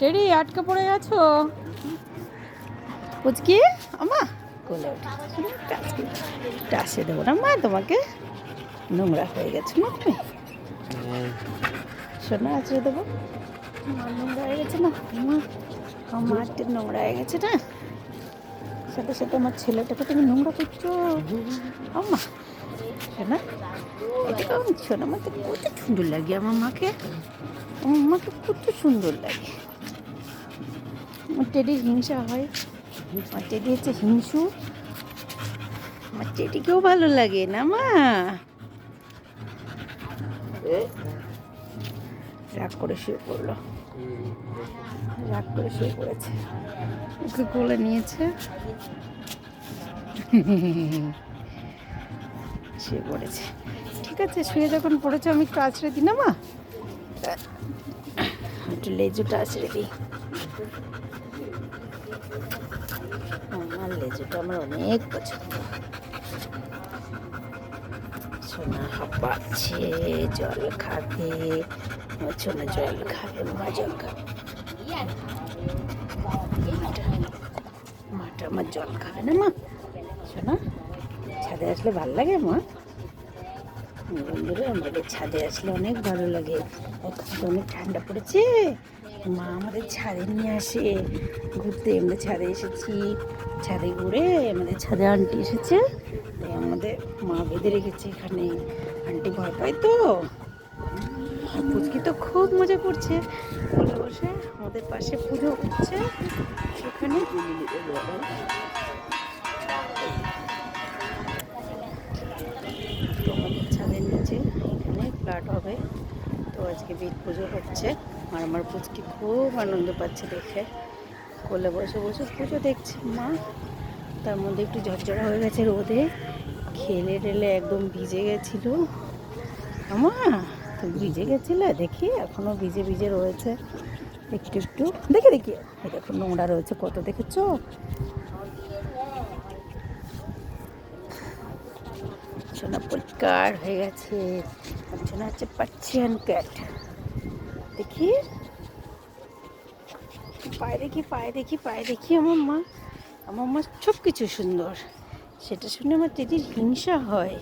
টেরি আটকে পড়ে গেছো? পুচকি আমা কোলে আজকে টাসে দেবো না। মা, তোমাকে নোংরা হয়ে গেছে না তুমি শোনা আছড়ে দেবো। আমার নোংরা হয়ে গেছে না আমার একটু নোংরা হয়ে গেছে না। সাথে সাথে আমার ছেলেটাকে তুমি নোংরা করছ। আমা শোনা এটা কেমন শোনা আমার কত সুন্দর লাগে আমার মাকে। আমার মাকে কত সুন্দর লাগে। আমার হিংসা হয়। আমার টেডি হচ্ছে হিংসু। আমার টেডিকেও ভালো লাগে না, মা। রাগ করে শুয়ে পড়ল। রাগ করে শুয়ে পড়েছে। ওকে কোলে নিয়েছে। শুয়ে পড়েছে। ঠিক আছে, শুয়ে যখন পড়েছে আমি একটু আছড়ে দিই না, মা? একটু লেজুটা আছড়ে দিই। আমার লেজুটা আমার অনেক পছন্দ। সোনা হাঁপাচ্ছে জল খাবে আমার সোনা জল খাবে মা জল খাবে মাটা আমার জল খাবে না মা? সোনা, ছাদে আসলে ভালো লাগে মা? বন্ধুরা, আমাদের ছাদে আসলে অনেক ভালো লাগে। অনেক ঠান্ডা পড়েছে। মা আমাদের ছাদে নিয়ে আসে। ঘুরতে আমরা ছাদে এসেছি। ছাদে ঘুরে আমাদের ছাদে আন্টি এসেছে। তাই আমাদের মা বেঁধে রেখেছে এখানে। আন্টি ভয় পায় তো? পুচকি তো খুব মজা করছে। বসে বসে আমাদের পাশে পুজো হচ্ছে সেখানে এখানে ফ্ল্যাট হবে। তো আজকে বিট পুজো হচ্ছে। আর আমার পুচকি খুব আনন্দ পাচ্ছে দেখে। কোলে বসে বসে পুজো দেখছে মা। তার মধ্যে একটু ঝরঝরা হয়ে গেছে রোদে। খেলে টেলে একদম ভিজে গেছিল। আমা, তো ভিজে গেছিলে? দেখি এখনও ভিজে ভিজে রয়েছে। একটু একটু। দেখে, দেখি। দেখো নোংরা রয়েছে, কত দেখেছ? সোনা পরিষ্কার হয়ে গেছে। সোনা হচ্ছে পার্সিয়ান ক্যাট দেখি। পায়ে দেখি পায়ে দেখি পায়ে দেখি আমার মা। আমার মা সব কিছু সুন্দর। সেটা শুনে আমার দিদির হিংসা হয়।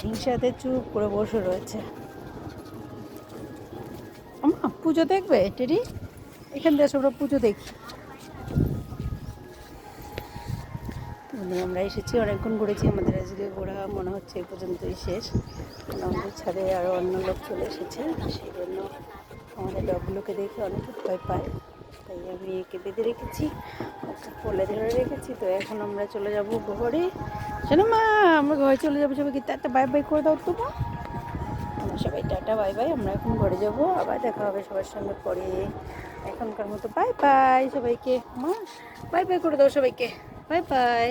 হিংসাতে চুপ করে বসে রয়েছে। আমা পুজো দেখবে? টেডি? এখান থেকে আমরা পুজো দেখি। মানে আমরা এসেছি, অনেকক্ষণ ঘুরেছি, আমাদের আজকে ঘোরা মনে হচ্ছে এই পর্যন্তই শেষ। আমাদের ছাদে আরও অন্য লোক চলে এসেছে, সেই জন্য আমাদের ডগগুলোকে দেখে অনেক ভয় পায়। তাই আমি একে বেঁধে রেখেছি, ওকে ধরে রেখেছি। তো এখন আমরা চলে যাব ঘরে। শোনো মা, আমরা ঘরে চলে যাব সবাইকে। একটা বাই বাই করে দাও তো আমরা সবাই টাটা, বাই বাই। আমরা এখন ঘরে যাব, আবার দেখা হবে সবার সঙ্গে পরে। এখনকার মতো বাই বাই সবাইকে। মা, বাই বাই করে দাও সবাইকে। Bye bye.